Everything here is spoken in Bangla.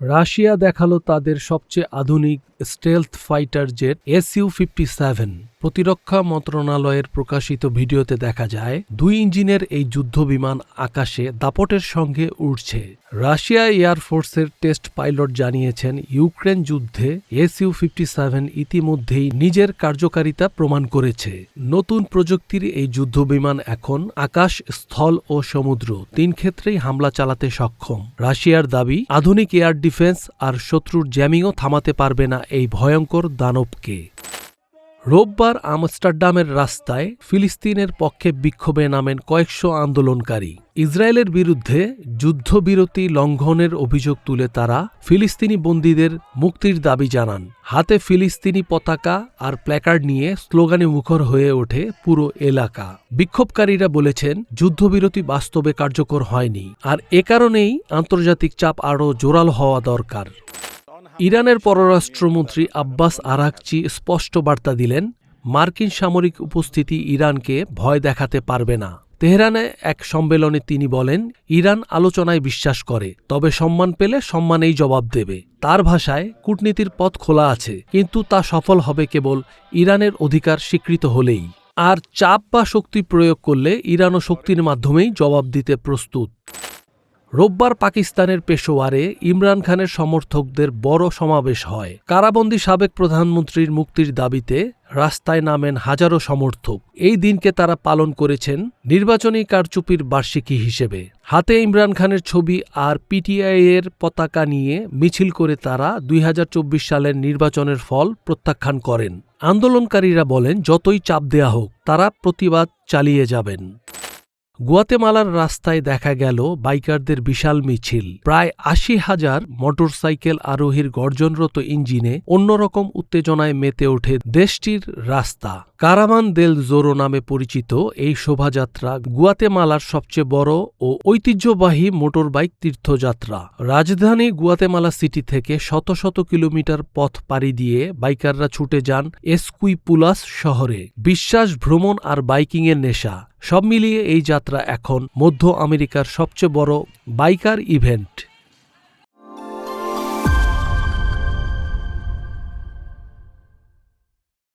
রাশিয়া দেখাল তাদের সবচেয়ে আধুনিক stealth fighter jet SU fifty seven প্রতিরক্ষা মন্ত্রণালয়ের প্রকাশিত ভিডিওতে দেখা যায়, দুই ইঞ্জিনের এই যুদ্ধ বিমান আকাশে দাপটের সঙ্গে উড়ছে। রাশিয়া এয়ারফোর্সের টেস্ট পাইলট জানিয়েছেন, ইউক্রেন যুদ্ধে এসইউ ফিফটি সেভেন ইতিমধ্যেই নিজের কার্যকারিতা প্রমাণ করেছে। নতুন প্রযুক্তির এই যুদ্ধ বিমান এখন আকাশ, স্থল ও সমুদ্র, তিন ক্ষেত্রেই হামলা চালাতে সক্ষম। রাশিয়ার দাবি, আধুনিক এয়ার ডিফেন্স আর শত্রুর জ্যামিংও থামাতে পারবে না এই ভয়ঙ্কর দানবকে। রোববার আমস্টারডামের রাস্তায় ফিলিস্তিনের পক্ষে বিক্ষোভে নামেন কয়েকশো আন্দোলনকারী। ইসরায়েলের বিরুদ্ধে যুদ্ধবিরতি লঙ্ঘনের অভিযোগ তুলে তারা ফিলিস্তিনি বন্দীদের মুক্তির দাবি জানান। হাতে ফিলিস্তিনি পতাকা আর প্ল্যাকার্ড নিয়ে স্লোগানে মুখর হয়ে ওঠে পুরো এলাকা। বিক্ষোভকারীরা বলেছেন, যুদ্ধবিরতি বাস্তবে কার্যকর হয়নি, আর এ কারণেই আন্তর্জাতিক চাপ আরও জোরাল হওয়া দরকার। ইরানের পররাষ্ট্রমন্ত্রী আব্বাস আরাকচি স্পষ্ট বার্তা দিলেন, মার্কিন সামরিক উপস্থিতি ইরানকে ভয় দেখাতে পারবে না। তেহরানে এক সম্মেলনে তিনি বলেন, ইরান আলোচনায় বিশ্বাস করে, তবে সম্মান পেলে সম্মানেই জবাব দেবে। তার ভাষায়, কূটনীতির পথ খোলা আছে, কিন্তু তা সফল হবে কেবল ইরানের অধিকার স্বীকৃত হলেই। আর চাপ বা শক্তি প্রয়োগ করলে ইরানও শক্তির মাধ্যমেই জবাব দিতে প্রস্তুত। রোববার পাকিস্তানের পেশোয়ারে ইমরান খানের সমর্থকদের বড় সমাবেশ হয়। কারাবন্দী সাবেক প্রধানমন্ত্রীর মুক্তির দাবিতে রাস্তায় নামেন হাজারো সমর্থক। এই দিনকে তারা পালন করেছেন নির্বাচনী কারচুপির বার্ষিকী হিসেবে। হাতে ইমরান খানের ছবি আর পিটিআই এর পতাকা নিয়ে মিছিল করে তারা দুই হাজার চব্বিশ সালের নির্বাচনের ফল প্রত্যাখ্যান করেন। আন্দোলনকারীরা বলেন, যতই চাপ দেয়া হোক, তারা প্রতিবাদ চালিয়ে যাবেন। গুয়াতেমালার রাস্তায় দেখা গেল বাইকারদের বিশাল মিছিল। প্রায় আশি হাজার মোটরসাইকেল আরোহীর গর্জনরত ইঞ্জিনে অন্যরকম উত্তেজনায় মেতে ওঠে দেশটির রাস্তা। কারামান দেল জোরো নামে পরিচিত এই শোভাযাত্রা গুয়াতেমালার সবচেয়ে বড় ও ঐতিহ্যবাহী মোটরবাইক তীর্থযাত্রা। রাজধানী গুয়াতেমালা সিটি থেকে শত শত কিলোমিটার পথ পাড়ি দিয়ে বাইকাররা ছুটে যান এসকুইপুলাস শহরে। বিশ্বাস, ভ্রমণ আর বাইকিংয়ের নেশা। সব মিলিয়ে এই যাত্রা এখন মধ্য আমেরিকার সবচেয়ে বড় বাইকার ইভেন্ট।